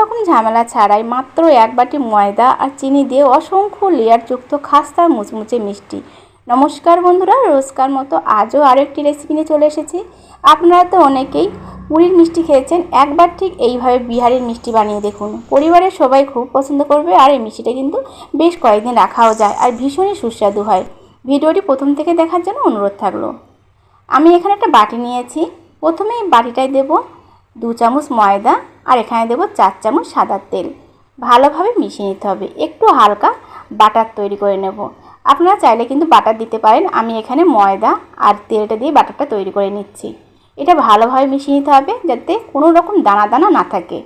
রকম ঝামেলা ছাড়াই মাত্র এক বাটি ময়দা আর চিনি দিয়ে অসংখ্য লেয়ারযুক্ত খাস্তা মুচমুচে মিষ্টি। নমস্কার বন্ধুরা, রোজকার মতো আজও আরও একটি রেসিপি নিয়ে চলে এসেছি। আপনারা তো অনেকেই পুরীর মিষ্টি খেয়েছেন, একবার ঠিক এইভাবে বিহারের মিষ্টি বানিয়ে দেখুন। পরিবারের সবাই খুব পছন্দ করবে আর এই মিষ্টিটা কিন্তু বেশ কয়েকদিন রাখাও যায় আর ভীষণই সুস্বাদু হয়। ভিডিওটি প্রথম থেকে দেখার জন্য অনুরোধ থাকল। আমি এখানে একটা বাটি নিয়েছি। প্রথমে বাটিটায় দেব দু চামচ ময়দা আর এখানে দেব চার চামচ সাদা তেল। ভালোভাবে মিশিয়ে নিতে হবে। একটু হালকা বাটার তৈরি করে নেব। আপনারা চাইলে কিন্তু বাটার দিতে পারেন। আমি এখানে ময়দা আর তেলটা দিয়ে বাটারটা তৈরি করে নিচ্ছি। এটা ভালোভাবে মিশিয়ে নিতে হবে যাতে কোনো রকম দানা দানা না থাকে।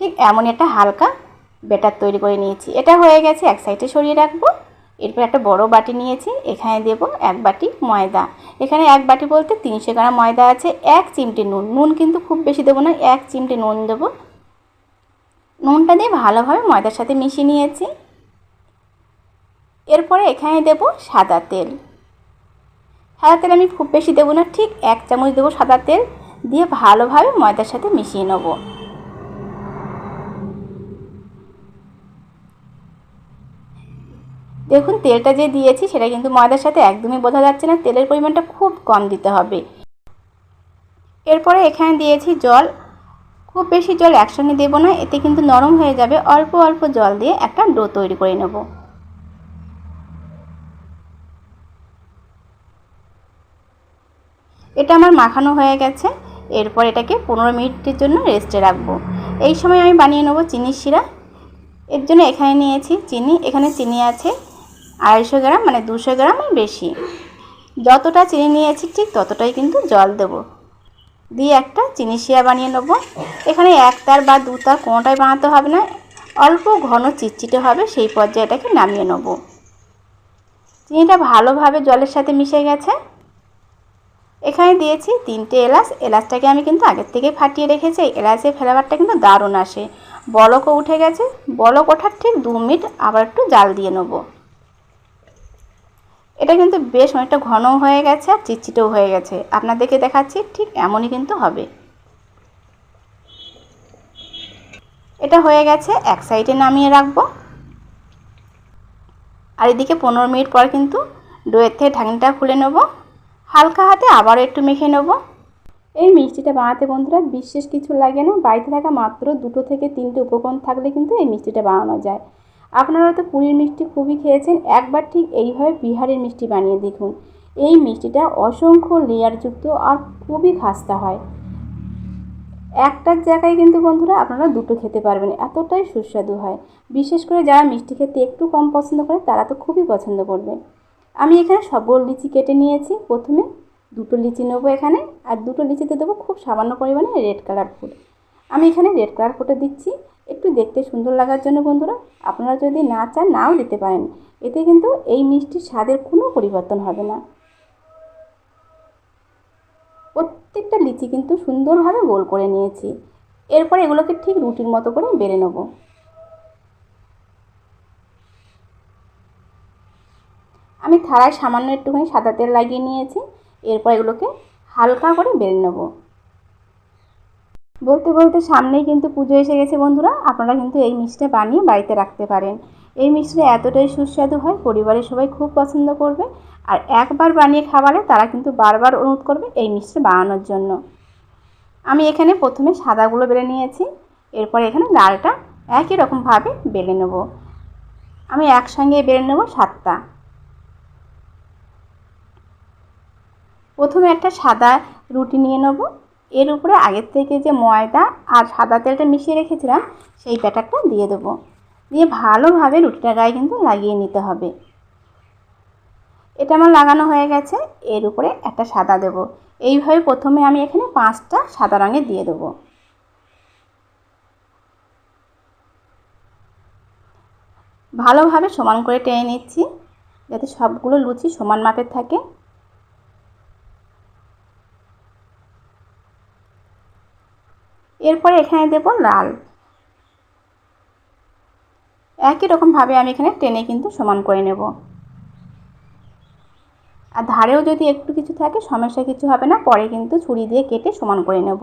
ঠিক এমন একটা হালকা ব্যাটার তৈরি করে নিয়েছি। এটা হয়ে গেছে, এক সাইডে সরিয়ে রাখব। এরপর একটা বড় বাটি নিয়েছি, এখানে দেব এক বাটি ময়দা। এখানে এক বাটি বলতে তিনশো গ্রাম ময়দা আছে, এক চিমটি নুন। নুন কিন্তু খুব বেশি দেবো না, এক চিমটি নুন দেবো। নুনটা দিয়ে ভালোভাবে ময়দার সাথে মিশিয়ে নিয়েছি। এরপরে এখানে দেব সাদা তেল। সাদা তেল আমি খুব বেশি দেবো না, ঠিক এক চামচ দেবো সাদা তেল। দিয়ে ভালোভাবে ময়দার সাথে মিশিয়ে নেব। দেখুন, তেলটা যে দিয়েছি সেটা কিন্তু ময়দার সাথে একদমই বোঝা যাচ্ছে না। তেলের পরিমাণটা খুব কম দিতে হবে। এরপরে এখানে দিয়েছি জল। খুব বেশি জল একসঙ্গে দেবো না, এতে কিন্তু নরম হয়ে যাবে। অল্প অল্প জল দিয়ে একটা ডো তৈরি করে নেব। এটা আমার মাখানো হয়ে গেছে। এরপর এটাকে পনেরো মিনিটের জন্য রেস্টে রাখব। এই সময় আমি বানিয়ে নেব চিনির শিরা। এর জন্য এখানে নিয়েছি চিনি। এখানে চিনি আছে। আড়াইশো গ্রাম মানে দুশো গ্রামের বেশি। যতটা চিনি নিয়েছি ঠিক ততটাই কিন্তু জল দেব। দিয়ে একটা চিনি শিরা বানিয়ে নেব। এখানে এক তার বা দু তার কোনোটাই বানাতে হবে না। অল্প ঘন চিটচিটে হবে সেই পর্যায়ে এটাকে নামিয়ে নেব। চিনিটা ভালোভাবে জলের সাথে মিশে গেছে। এখানে দিয়েছি তিনটে এলাচ। এলাচটাকে আমি কিন্তু আগের থেকে ফাটিয়ে রেখেছি। এলাচের ফ্লেভারটা কিন্তু দারুণ আসে। বলকও উঠে গেছে। বলক ওঠার ঠিক দু মিনিট আবার একটু জাল দিয়ে নেব। এটা কিন্তু বেশ অনেকটা ঘনও হয়ে গেছে আর চিটচিটেও হয়ে গেছে। আপনাদেরকে দেখাচ্ছি ঠিক এমনই কিন্তু হবে। এটা হয়ে গেছে এক সাইডে নামিয়ে রাখব। আর এদিকে পনেরো মিনিট পর কিন্তু ডোয়ের থেকে ঢাকনিটা খুলে নেব। হালকা হাতে আবারও একটু মেখে নেব। এই মিষ্টিটা বানাতে বন্ধুরা বিশেষ কিছু লাগে না। বাড়িতে থাকা মাত্র দুটো থেকে তিনটে উপকরণ থাকলে কিন্তু এই মিষ্টিটা বানানো যায়। আপনারা তো পুরীর মিষ্টি খুবই খেয়েছেন, একবার ঠিক এইভাবে বিহারের মিষ্টি বানিয়ে দেখুন। এই মিষ্টিটা অসংখ্য লেয়ারযুক্ত আর খুবই খাস্তা হয়। একটার জায়গায় কিন্তু বন্ধুরা আপনারা দুটো খেতে পারবেন, এতটাই সুস্বাদু হয়। বিশেষ করে যারা মিষ্টি খেতে একটু কম পছন্দ করে, তারা তো খুবই পছন্দ করবে। আমি এখানে সবগুলো লিচি কেটে নিয়েছি। প্রথমে দুটো লিচি নেব এখানে, আর দুটো লিচিতে দেবো খুব সামান্য পরিমাণে রেড কালার ফুড আমি এখানে রেড কালার ফুটে দিচ্ছি। একটু দেখতে সুন্দর লাগার জন্য বন্ধুরা, আপনারা যদি না চান নাও দিতে পারেন। এতে কিন্তু এই মিষ্টির স্বাদের কোনো পরিবর্তন হবে না। প্রত্যেকটা লিচি কিন্তু সুন্দরভাবে গোল করে নিয়েছি। এরপর এগুলোকে ঠিক রুটির মতো করে বেড়ে নেব। আমি থালায় সামান্য একটুখানি সাদা তেল লাগিয়ে নিয়েছি। এরপর এগুলোকে হালকা করে বেড়ে নেব। বলতে বলতে সামনেই কিন্তু পুজো এসে গেছে বন্ধুরা। আপনারা কিন্তু এই মিষ্টিটা বানিয়ে বাড়িতে রাখতে পারেন। এই মিষ্টিটা এতটাই সুস্বাদু হয়, পরিবারের সবাই খুব পছন্দ করবে। আর একবার বানিয়ে খাওয়ালে তারা কিন্তু বারবার অনুরোধ করবে এই মিষ্টি বানানোর জন্য। আমি এখানে প্রথমে সাদাগুলো বেলে নিয়েছি। এরপর এখানে লালটা একই রকমভাবে বেলে নেব। আমি একসঙ্গে বেলে নেব সাতটা। প্রথমে একটা সাদা রুটি নিয়ে নেব। এর উপরে আগের থেকে যে ময়দা আর সাদা তেলটা মিশিয়ে রেখেছিলাম, সেই ব্যাটারটা দিয়ে দেবো। দিয়ে ভালোভাবে রুটিটা গায়ে কিন্তু লাগিয়ে নিতে হবে। এটা আমার লাগানো হয়ে গেছে, এর উপরে একটা সাদা দেব। এইভাবে প্রথমে আমি এখানে পাঁচটা সাদা রঙের দিয়ে দেবো। ভালোভাবে সমান করে টেনে নিচ্ছি, যাতে সবগুলো লুচি সমান মাপের থাকে। এরপরে এখানে দেব লাল। একই রকমভাবে আমি এখানে টেনে কিন্তু সমান করে নেব। আর ধারেও যদি একটু কিছু থাকে, সমস্যা কিছু হবে না, পরে কিন্তু ছুরি দিয়ে কেটে সমান করে নেব।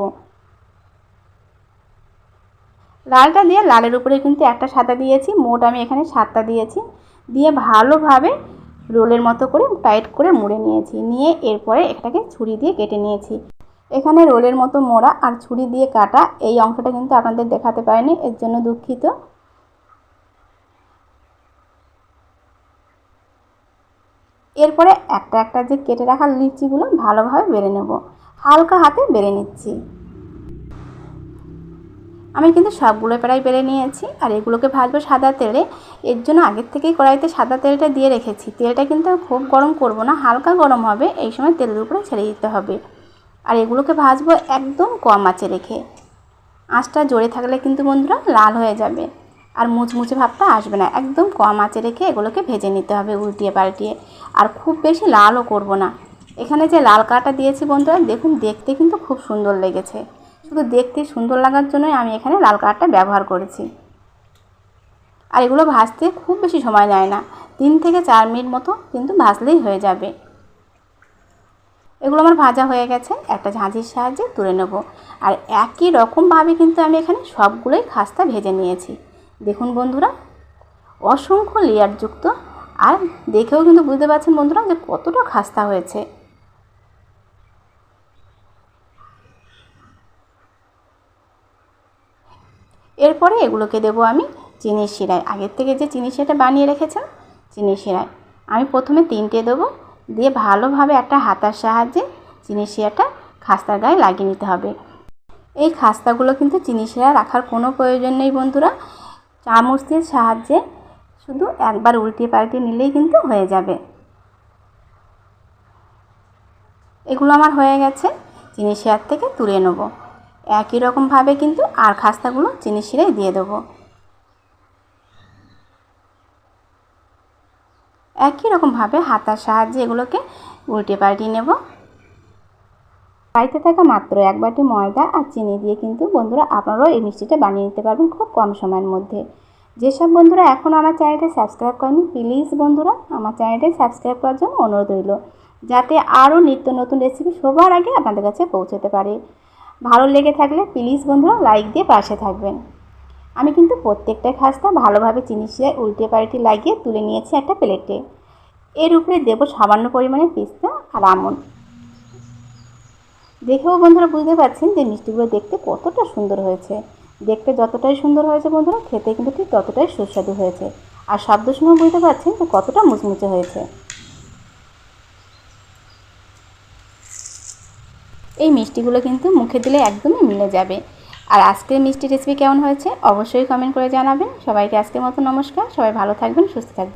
লালটা দিয়ে লালের উপরে কিন্তু একটা সাদা দিয়েছি, মোট আমি এখানে সাতটা দিয়েছি। দিয়ে ভালোভাবে রোলের মতো করে টাইট করে মুড়ে নিয়েছি, নিয়ে এরপরে এটাকে ছুরি দিয়ে কেটে নিয়েছি। এখানে রোলের মতো মোড়া আর ছুরি দিয়ে কাটা, এই অংশটা কিন্তু আপনাদের দেখাতে পারিনি, এর জন্য দুঃখিত। এরপরে একটা একটা যে কেটে রাখা লিচিগুলো ভালোভাবে বেড়ে নেব। হালকা হাতে বেড়ে নিচ্ছি। আমি কিন্তু সবগুলো প্রায় বেড়ে নিয়েছি, আর এগুলোকে ভাজবো সাদা তেলে। এর জন্য আগের থেকেই কড়াইতে সাদা তেলটা দিয়ে রেখেছি। তেলটা কিন্তু খুব গরম করব না, হালকা গরম হবে, এই সময় তেলের উপরে ছেড়ে দিতে হবে। আর এগুলোকে ভাজবো একদম কম আঁচে রেখে। আঁচটা জোরে থাকলে কিন্তু বন্ধুরা লাল হয়ে যাবে। আর মুচমুচে ভাবটা আসবে না, একদম কম আঁচে রেখে এগুলোকে ভেজে নিতে হবে উল্টিয়ে পাল্টিয়ে। আর খুব বেশি লালও করব না। এখানে যে লাল কাটা দিয়েছি বন্ধুরা, দেখুন দেখতে কিন্তু খুব সুন্দর লেগেছে। শুধু দেখতে সুন্দর লাগার জন্যই আমি এখানে লাল কালারটা ব্যবহার করেছি। আর এগুলো ভাজতে খুব বেশি সময় নেয় না, তিন থেকে চার মিনিট মতো কিন্তু ভাজলেই হয়ে যাবে। এগুলো আমার ভাজা হয়ে গেছে, একটা ঝাঁঝির সাহায্যে তুলে নেব। আর একই রকমভাবে কিন্তু আমি এখানে সবগুলোই খাস্তা ভেজে নিয়েছি। দেখুন বন্ধুরা, অসংখ্য লেয়ারযুক্ত আর দেখেও কিন্তু বুঝতে পারছেন বন্ধুরা যে কতটা খাস্তা হয়েছে। এরপরে এগুলোকে দেবো আমি চিনির শিরায়। আগের থেকে যে চিনি শিরাটা বানিয়ে রেখেছেন চিনির শিরায়। আমি প্রথমে তিনটে দেবো। দিয়ে ভালোভাবে একটা হাতার সাহায্যে চিনি শিরাটা খাস্তার গায়ে লাগিয়ে নিতে হবে। এই খাস্তাগুলো কিন্তু চিনি শিরা রাখার কোনো প্রয়োজন নেই বন্ধুরা। চামচের সাহায্যে শুধু একবার উল্টিয়ে পাল্টিয়ে নিলেই কিন্তু হয়ে যাবে। এগুলো আমার হয়ে গেছে, চিনি শিরার থেকে তুলে নেব। একই রকমভাবে কিন্তু আর খাস্তাগুলো চিনি শিরায় দিয়ে দেবো। একই রকমভাবে হাতার সাহায্যে এগুলোকে উল্টে পাল্টিয়ে নেব। বাড়িতে থাকা মাত্র এক বাটি ময়দা আর চিনি দিয়ে কিন্তু বন্ধুরা আপনারাও এই মিষ্টিটা বানিয়ে নিতে পারবেন খুব কম সময়ের মধ্যে। যেসব বন্ধুরা এখনও আমার চ্যানেলটি সাবস্ক্রাইব করেনি, প্লিজ বন্ধুরা আমার চ্যানেলটি সাবস্ক্রাইব করার জন্য অনুরোধ রইল, যাতে আরও নিত্য নতুন রেসিপি সবার আগে আপনাদের কাছে পৌঁছতে পারে। ভালো লেগে থাকলে প্লিজ বন্ধুরা লাইক দিয়ে পাশে থাকবেন। আমি কিন্তু প্রত্যেকটা খাস্তা ভালোভাবে চিনি শিরায় উল্টে পাল্টে লাগিয়ে তুলে নিয়েছি একটা প্লেটে। এর উপরে দেবো সামান্য পরিমাণে পিস্তা আর আমন। দেখেও বন্ধুরা বুঝতে পারছেন যে মিষ্টিগুলো দেখতে কতটা সুন্দর হয়েছে। দেখতে যতটাই সুন্দর হয়েছে বন্ধুরা, খেতে কিন্তু ঠিক ততটাই সুস্বাদু হয়েছে। আর শব্দ শুনেও বুঝতে পারছেন যে কতটা মুচমুচে হয়েছে। এই মিষ্টিগুলো কিন্তু মুখে দিলে একদমই মিলে যাবে। আর আজকের মিষ্টি রেসিপি কেমন হয়েছে? অবশ্যই কমেন্ট করে জানাবেন। সবাইকে আজকের মতো নমস্কার। সবাই ভালো থাকবেন, সুস্থ থাকবেন।